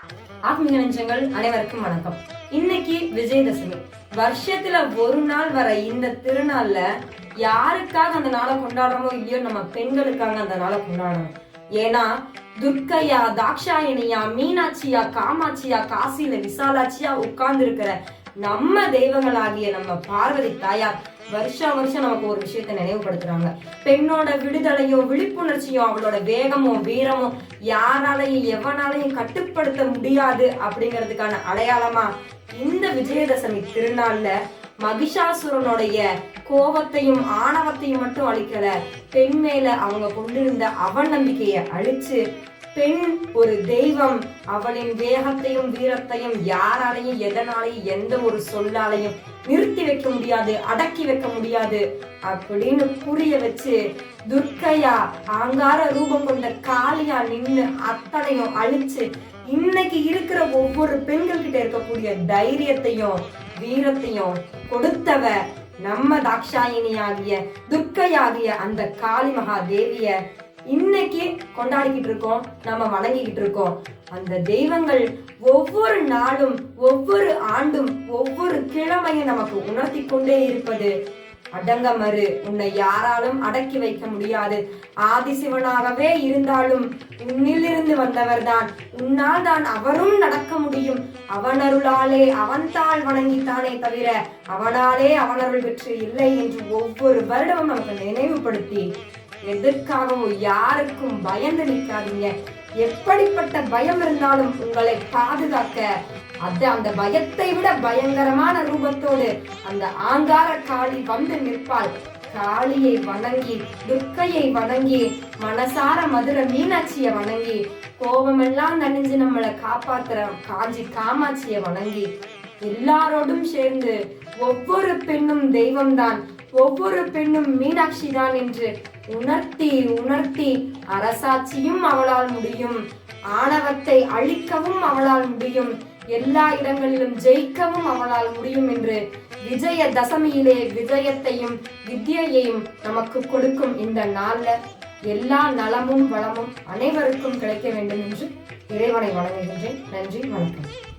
ஆத்மீக நெஞ்சங்கள் அனைவருக்கும் வணக்கம். இன்னைக்கு விஜயதசமி. வருஷத்துல ஒரு நாள் வர இந்த திருநாள்ல யாருக்காக அந்த நாளை கொண்டாடுறோமோ இல்லையோ நம்ம பெண்களுக்காக அந்த நாளை கொண்டாடுறோம் ஏன்னா துர்க்கையா தாக்ஷாயணியா மீனாட்சியா காமாட்சியா காசியில விசாலாட்சியா உட்கார்ந்து இருக்கிற நம்ம தெய்வங்களாகிய நம்ம பார்வதி தாயார் வருஷா வருஷம் நமக்கு ஒரு விஷயத்தை நினைவுபடுத்துறாங்க. பெண்ணோட விடுதலையும் விழிப்புணர்ச்சியும் அவளோட வேகமும் வீரமும் யாராலையும் எவனாலையும் கட்டுப்படுத்த முடியாது அப்படிங்கிறதுக்கான அடையாளமா இந்த விஜயதசமி திருநாள்ல மகிஷாசுரனுடைய கோபத்தையும் ஆணவத்தையும் மட்டும் அழிக்கல. பெண் மேல அவங்க கொண்டிருந்த அவநம்பிக்கையை அழிச்சு பெண் ஒரு தெய்வம் அவளின் வேகத்தையும் வீரத்தையும் யாராலையும் எதனாலையும் எந்த ஒரு சொல்லாலையும் நிறுத்தி வைக்க முடியாது அடக்கி வைக்க முடியாது அப்படின்னு புரிய வச்சு துர்க்கையா ஆங்கார ரூபம் கொண்ட காளியா நின்னு அத்தனையும் அழிச்சு இன்னைக்கு இருக்கிற ஒவ்வொரு பெண்கள் கிட்ட இருக்கக்கூடிய தைரியத்தையும் வீரத்தையும் கொடுத்தவ நம்ம தாக்ஷாயினி ஆகிய துர்க்கையாகிய அந்த காளி மகாதேவிய இன்னைக்கு கொண்டாடிக்கிட்டு இருக்கோம் நம்ம வணங்கிக்கிட்டு இருக்கோம். அந்த தெய்வங்கள் ஒவ்வொரு நாளும் ஒவ்வொரு ஆண்டும் ஒவ்வொரு கிழமையும் நமக்கு உணர்த்தி கொண்டே இருப்பது. அடங்க மறு உன்னை யாராலும் அடக்கி வைக்க முடியாது. ஆதிசிவனாகவே இருந்தாலும் உன்னிலிருந்து வந்தவர்தான். உன்னால் தான் அவரும் நடக்க முடியும். அவனருளாலே அவன்தாள் வணங்கித்தானே தவிர அவனாலே அவனருள் பெற்று இல்லை என்று ஒவ்வொரு வருடமும் நமக்கு நினைவுபடுத்தி எதற்காகவும் யாருக்கும் பயந்து நிற்காதீங்க. எப்படிப்பட்ட பயம் இருந்தாலும் உங்களை பாதுகாக்க அது அந்த பயத்தை விட பயங்கரமான ரூபத்தோடு அந்த ஆங்கார காளி வந்து நிற்பாள். காளியை வணங்கி துர்க்கையை வணங்கி மனசார மதுரை மீனாட்சியை வணங்கி கோபமெல்லாம் நனைஞ்சு நம்மளை காப்பாத்துற காஞ்சி காமாட்சியை வணங்கி எல்லாரோடும் சேர்ந்து ஒவ்வொரு பெண்ணும் தெய்வம்தான். ஒவ்வொரு பெண்ணும் மீனாட்சி தான் என்று உணர்த்தி உணர்த்தி அரசாட்சியும் அவளால் முடியும். ஆணவத்தை அழிக்கவும் அவளால் முடியும். எல்லா இடங்களிலும் ஜெயிக்கவும் அவளால் முடியும் என்று விஜய தசமியிலே விஜயத்தையும் வித்யையையும் நமக்கு கொடுக்கும் இந்த நாள்ல எல்லா நலமும் வளமும் அனைவருக்கும் கிடைக்க வேண்டும் என்று இறைவனை வணங்குகின்றேன். நன்றி வணக்கம்.